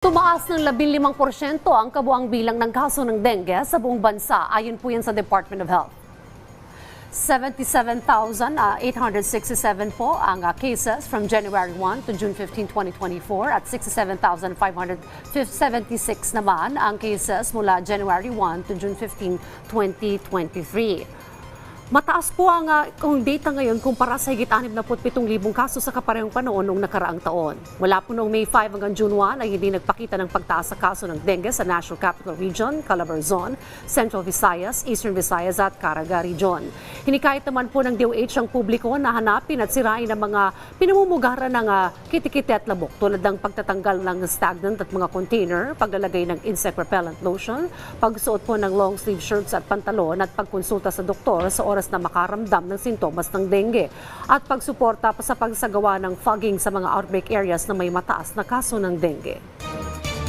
Tumaas ng 15% ang kabuang bilang ng kaso ng dengue sa buong bansa ayon po yan sa Department of Health. 77,867 po ang uh, cases from January 1 to June 15, 2024 at 67,576 naman ang cases mula January 1 to June 15, 2023. Mataas po ang uh, data ngayon kumpara sa higit 67,000 kaso sa kaparehong panahon noong nakaraang taon. Mula po noong May 5 hanggang June 1 ay hindi nagpakita ng pagtaas sa kaso ng dengue sa National Capital Region, Calabarzon, Central Visayas, Eastern Visayas at Caraga Region. Hinikayat naman po ng DOH ang publiko na hanapin at sirain ang mga pinamumugaran ng uh, kitikiti at labok tulad ng pagtatanggal ng stagnant at mga container, paglalagay ng insect repellent lotion, pagsuot po ng long sleeve shirts at pantalon at pagkonsulta sa doktor sa oras na makaramdam ng sintomas ng dengue at pagsuporta pa sa pagsagawa ng fogging sa mga outbreak areas na may mataas na kaso ng dengue.